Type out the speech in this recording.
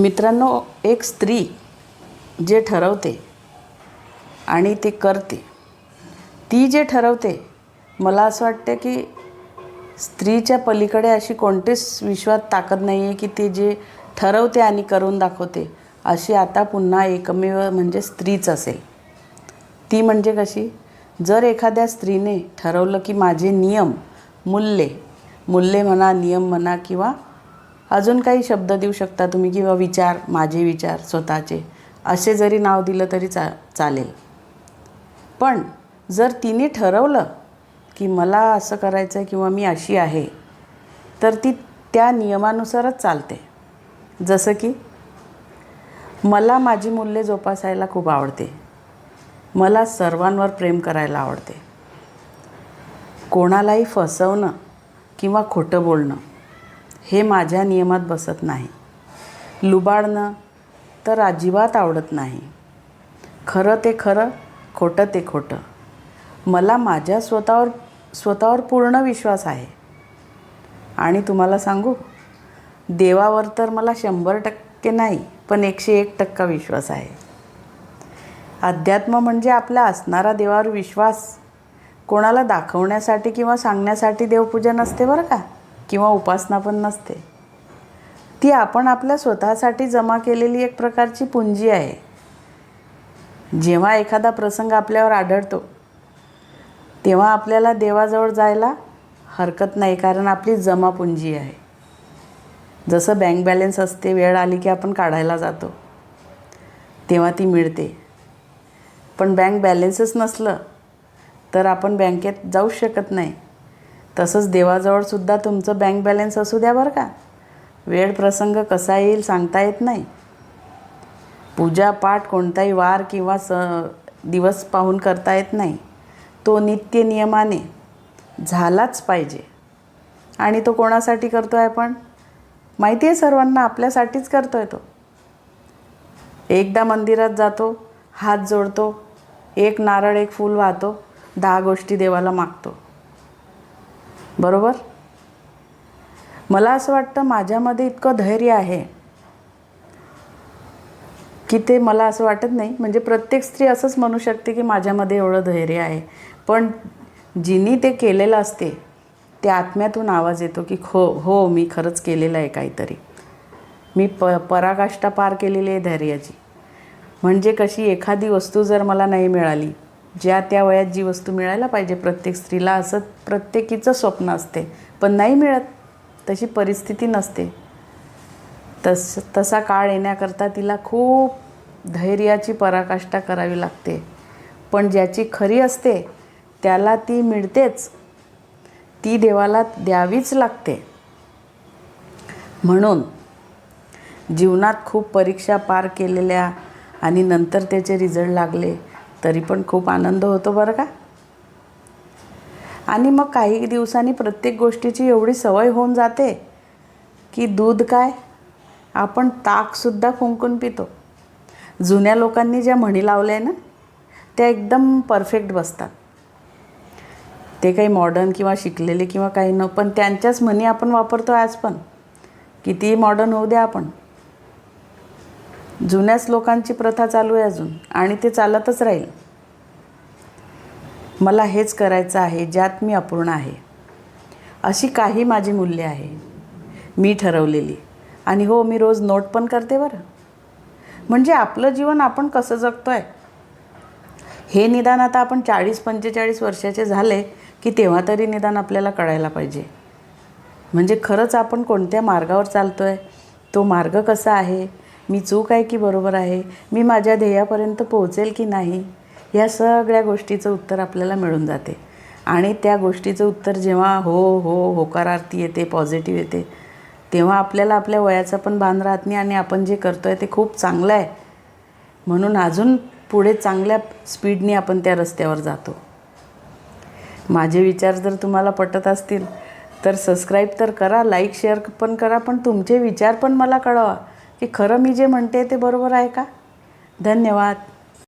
मित्रांनो एक स्त्री जे ठरवते आणि ते करते ती जे ठरवते मला असं वाटतं की स्त्रीच्या पलीकडे अशी कोणतीच विश्वात ताकद नाही आहे की ती जे ठरवते आणि करून दाखवते अशी आता पुन्हा एकमेव म्हणजे स्त्रीच असेल. ती म्हणजे कशी? जर एखाद्या स्त्रीने ठरवलं की माझे नियम मूल्ये मूल्ये म्हणा नियम म्हणा किंवा अजून काही शब्द देऊ शकता तुम्ही किंवा विचार माझे विचार स्वतःचे? असे जरी नाव दिलं तरी चा चालेल. पण जर तिने ठरवलं की मला असं करायचं आहे किंवा मी अशी आहे तर ती त्या नियमानुसारच चालते. जसं की मला माझी मूल्ये जोपासायला खूप आवडते. मला सर्वांवर प्रेम करायला आवडते. कोणालाही फसवणं किंवा खोटं बोलणं हे माझ्या नियमात बसत नाही. लुबाडणं तर अजिबात आवडत नाही. खरं ते खरं खोटं ते खोटं. मला माझ्या स्वतःवर स्वतःवर पूर्ण विश्वास आहे. आणि तुम्हाला सांगू देवावर तर मला शंभर टक्के नाही पण एकशे एक टक्का विश्वास आहे. अध्यात्म म्हणजे आपला असणारा देवावर विश्वास. कोणाला दाखवण्यासाठी किंवा सांगण्यासाठी देवपूजा नसते बरं का? किंवा उपासना पण नसते. ती आपण आपल्या स्वतःसाठी जमा केलेली एक प्रकारची पुंजी आहे. जेव्हा एखादा प्रसंग आपल्यावर आढळतो तेव्हा आपल्याला देवाजवळ जायला हरकत नाही कारण आपली जमापुंजी आहे. जसं बँक बॅलेन्स असते वेळ आली की आपण काढायला जातो तेव्हा ती मिळते. पण बँक बॅलेन्सच नसलं तर आपण बँकेत जाऊ शकत नाही. तसंच देवाजवळसुद्धा तुमचं बँक बॅलन्स असू द्या बरं का. वेळ प्रसंग कसा येईल सांगता येत नाही. पूजापाठ कोणताही वार किंवा स दिवस पाहून करता येत नाही. तो नित्य नियमाने झालाच पाहिजे. आणि तो कोणासाठी करतो आहे आपण? माहिती आहे सर्वांना आपल्यासाठीच करतो आहे तो. एकदा मंदिरात जातो हात जोडतो एक नारळ एक फूल वाहतो दहा गोष्टी देवाला मागतो. बरोबर? मला असं वाटतं माझ्यामध्ये इतकं धैर्य आहे की ते मला असं वाटत नाही. म्हणजे प्रत्येक स्त्री असंच म्हणू शकते की माझ्यामध्ये एवढं धैर्य आहे. पण जिनी ते केलेलं असते ते आत्म्यातून आवाज येतो की हो हो मी खरंच केलेलं आहे काहीतरी. मी प पराकाष्ठा पार केलेली आहे धैर्याची. म्हणजे कशी एखादी वस्तू जर मला नाही मिळाली ज्या त्या वयात जी वस्तू मिळायला पाहिजे प्रत्येक स्त्रीला असं प्रत्येकीचं स्वप्न असते. पण नाही मिळत तशी परिस्थिती नसते. तस तसा काळ येण्याकरता तिला खूप धैर्याची पराकाष्ठा करावी लागते. पण ज्याची खरी असते त्याला ती मिळतेच. ती देवाला द्यावीच लागते. म्हणून जीवनात खूप परीक्षा पार केलेल्या आणि नंतर त्याचे रिझल्ट लागले तरी पण खूप आनंद होतो बरं का? आणि मग काही दिवसांनी प्रत्येक गोष्टीची एवढी सवय होऊन जाते की दूध काय? आपण ताकसुद्धा फुंकून पितो. जुन्या लोकांनी ज्या म्हणी लावल्या आहे ना त्या एकदम परफेक्ट बसतात. ते काही मॉडर्न किंवा शिकलेले किंवा काही न पण त्यांच्याच म्हणी आपण वापरतो आज पण. कितीही मॉडर्न होऊ द्या आपण. जुन्याच लोकांची प्रथा चालू आहे अजून आणि ते चालतच राहील. मला हेच करायचं आहे ज्यात मी अपूर्ण आहे. अशी काही माझी मूल्य आहे. मी ठरवलेली. आणि हो मी रोज नोट पण करते बरं. म्हणजे आपलं जीवन आपण कसं जगतो आहे हे निदान आता आपण चाळीस पंचेचाळीस वर्षाचे झाले की तेव्हा तरी निदान आपल्याला कळायला पाहिजे. म्हणजे खरंच आपण कोणत्या मार्गावर चालतो आहे तो मार्ग कसा आहे? मी चूक आहे की बरोबर आहे? मी माझ्या ध्येयापर्यंत पोहोचेल की नाही? या सगळ्या गोष्टीचं उत्तर आपल्याला मिळून जाते. आणि त्या गोष्टीचं उत्तर जेव्हा हो हो होकारार्थी येते पॉझिटिव्ह येते तेव्हा आपल्याला आपल्या वयाचं पण भान राहत नाही आणि आपण जे करतो आहे ते खूप चांगलं आहे. म्हणून अजून पुढे चांगल्या स्पीडने आपण त्या रस्त्यावर जातो. माझे विचार जर तुम्हाला पटत असतील तर सबस्क्राईब तर करा लाईक शेअर पण करा पण तुमचे विचार पण मला कळवा. की खरं मी जे म्हणते ते बरोबर आहे का? धन्यवाद.